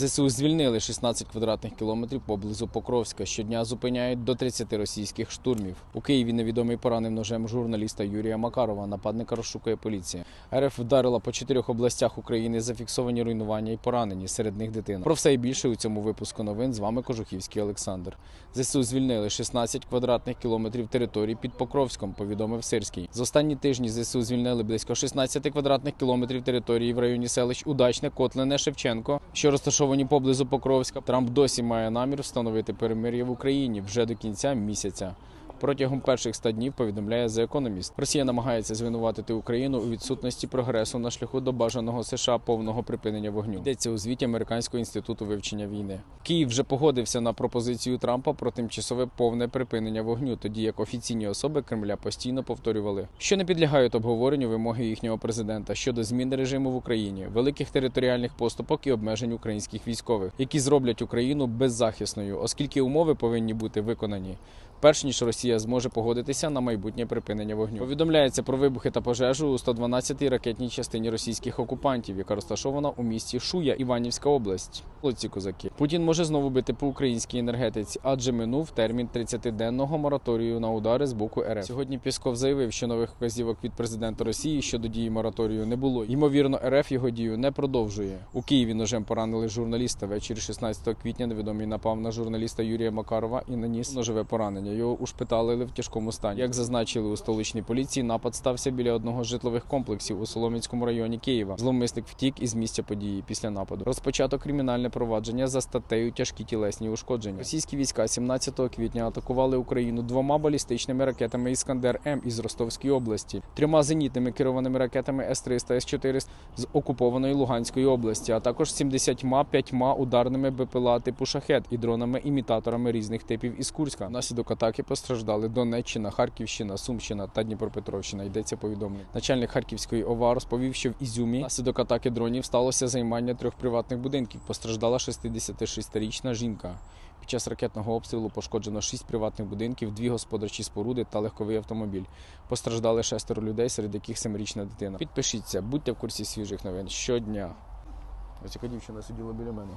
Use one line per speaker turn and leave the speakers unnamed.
ЗСУ звільнили 16 квадратних кілометрів поблизу Покровська. Щодня зупиняють до 30 російських штурмів. У Києві невідомий поранив ножем журналіста Юрія Макарова. Нападника розшукує поліція. РФ вдарила по чотирьох областях України. Зафіксовані руйнування і поранені. Серед них дитина. Про все і більше у цьому випуску новин. З вами Кожухівський Олександр. ЗСУ звільнили 16 квадратних кілометрів території під Покровськом. Повідомив Сирський. За останні тижні ЗСУ звільнили близько 16 квадратних кілометрів території в районі селищ Удачне, Котлине, Шевченко, що розташовані поблизу Покровська. Трамп досі має намір встановити перемир'я в Україні вже до кінця місяця. Протягом перших 100 днів повідомляє The Economist. Росія намагається звинуватити Україну у відсутності прогресу на шляху до бажаного США повного припинення вогню. Йдеться у звіті Американського інституту вивчення війни. Київ вже погодився на пропозицію Трампа про тимчасове повне припинення вогню, тоді як офіційні особи Кремля постійно повторювали, що не підлягають обговоренню вимоги їхнього президента щодо зміни режиму в Україні, великих територіальних поступок і обмежень українських військових, які зроблять Україну беззахисною, оскільки умови повинні бути виконані. Перш ніж Росія зможе погодитися на майбутнє припинення вогню, повідомляється про вибухи та пожежу у 112-й ракетній частині російських окупантів, яка розташована у місті Шуя, Іванівська область. Молодці козаки. Путін може знову бити по українській енергетиці, адже минув термін 30-денного мораторію на удари з боку РФ. Сьогодні Пісков заявив, що нових вказівок від президента Росії щодо дії мораторію не було. Ймовірно, РФ його дію не продовжує. У Києві ножем поранили журналіста. Ввечері 16 квітня невідомий напав на журналіста Юрія Макарова і наніс ножове поранення. Його ушпиталили в тяжкому стані. Як зазначили у столичній поліції, напад стався біля одного з житлових комплексів у Солом'янському районі Києва. Зловмисник втік із місця події після нападу. Розпочато кримінальне провадження за статтею тяжкі тілесні ушкодження. Російські війська 17 квітня атакували Україну двома балістичними ракетами Іскандер М із Ростовської області, трьома зенітними керованими ракетами С-300 С-400 з окупованої Луганської області, а також 75 ударними БПЛА типу шахет і дронами-імітаторами різних типів із Курська. Внаслідок атаки постраждали Донеччина, Харківщина, Сумщина та Дніпропетровщина. Йдеться повідомлення. Начальник Харківської ОВА розповів, що в Ізюмі внаслідок атаки дронів сталося займання трьох приватних будинків. Постраждала 66-річна жінка. Під час ракетного обстрілу пошкоджено шість приватних будинків, дві господарчі споруди та легковий автомобіль. Постраждали шестеро людей, серед яких семирічна дитина. Підпишіться, будьте в курсі свіжих новин щодня. Ось яка дівчина сиділа біля мене.